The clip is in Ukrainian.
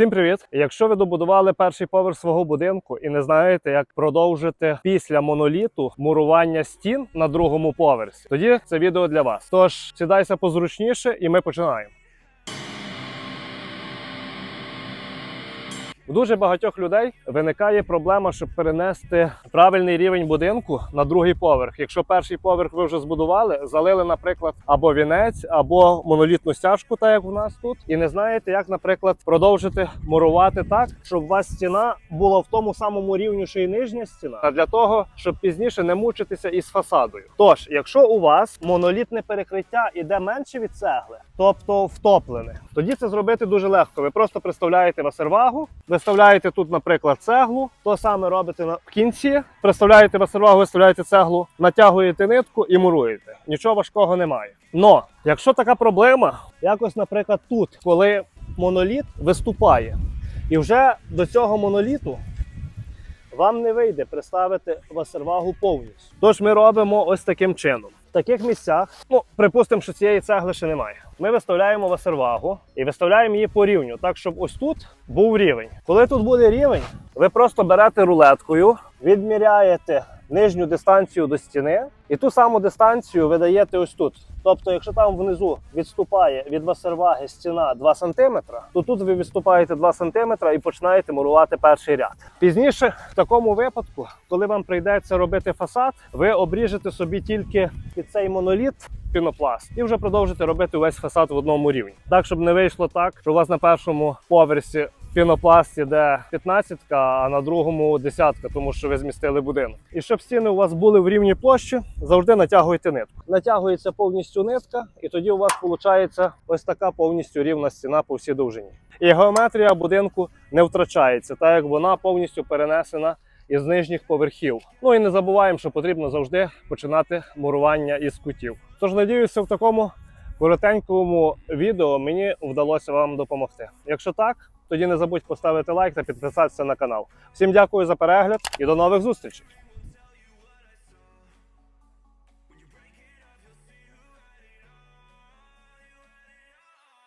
Всім привіт! Якщо ви добудували перший поверх свого будинку і не знаєте, як продовжити після моноліту мурування стін на другому поверсі, тоді це відео для вас. Тож сідайся позручніше, і ми починаємо. У дуже багатьох людей виникає проблема, щоб перенести правильний рівень будинку на другий поверх. Якщо перший поверх ви вже збудували, залили, наприклад, або вінець, або монолітну стяжку, так як у нас тут, і не знаєте, як, наприклад, продовжити мурувати так, щоб у вас стіна була в тому самому рівні, що і нижня стіна, а для того, щоб пізніше не мучитися із фасадою. Тож, якщо у вас монолітне перекриття іде менше від цегли, тобто втоплене, тоді це зробити дуже легко. Ви просто представляєте васервагу, виставляєте тут, наприклад, цеглу, то саме робите на кінці. Представляєте васервагу, виставляєте цеглу, натягуєте нитку і муруєте. Нічого важкого немає. Но якщо така проблема, якось, наприклад, тут, коли моноліт виступає, і вже до цього моноліту вам не вийде приставити васервагу повністю. Тож ми робимо ось таким чином. Таких місцях, ну припустимо, що цієї цегли ще немає. Ми виставляємо васервагу і виставляємо її по рівню, так щоб ось тут був рівень. Коли тут буде рівень, ви просто берете рулеткою, відміряєте нижню дистанцію до стіни, і ту саму дистанцію ви даєте ось тут. Тобто, якщо там внизу відступає від васерваги стіна 2 см, то тут ви відступаєте 2 см і починаєте мурувати перший ряд. Пізніше, в такому випадку, коли вам прийдеться робити фасад, ви обріжете собі тільки під цей моноліт пінопласт і вже продовжите робити весь фасад в одному рівні. Так, щоб не вийшло так, що у вас на першому поверсі пінопласт іде 15, а на другому десятка, тому що ви змістили будинок. І щоб стіни у вас були в рівній площі, завжди натягуйте нитку. Натягується повністю нитка, і тоді у вас виходить ось така повністю рівна стіна по всій довжині. І геометрія будинку не втрачається, так як вона повністю перенесена із нижніх поверхів. Ну і не забуваємо, що потрібно завжди починати мурування із кутів. Тож надіюся, в такому коротенькому відео мені вдалося вам допомогти. Якщо так, тоді не забудь поставити лайк та підписатися на канал. Всім дякую за перегляд і до нових зустрічей!